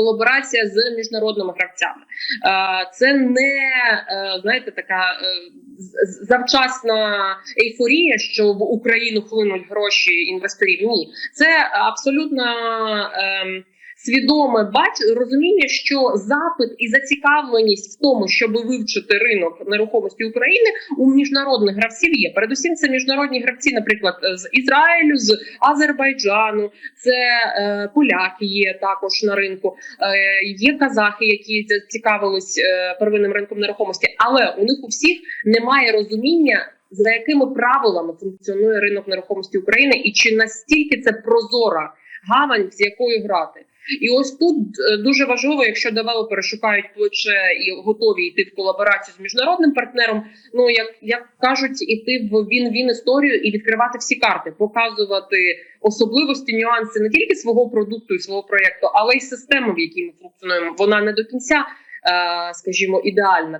колаборація з міжнародними гравцями. Е, Це не е, знаєте, така е, завчасна ейфорія, що в Україну хлинуть гроші інвесторів. Ні, це абсолютно. Свідоме бач розуміння, що запит і зацікавленість в тому, щоб вивчити ринок нерухомості України у міжнародних гравців є. Передусім, це міжнародні гравці, наприклад, з Ізраїлю, з Азербайджану, це е, поляки є також на ринку. Е, є казахи, які цікавились е, первинним ринком нерухомості, але у них у всіх немає розуміння. За якими правилами функціонує ринок нерухомості України, і чи настільки це прозора гавань, з якою грати? І ось тут е, дуже важливо, якщо девелопери шукають плече і готові йти в колаборацію з міжнародним партнером. Ну як, як кажуть, іти в він він історію і відкривати всі карти, показувати особливості, нюанси не тільки свого продукту і свого проєкту, але й системи, в якій ми функціонуємо. Вона не до кінця, е, скажімо, ідеальна.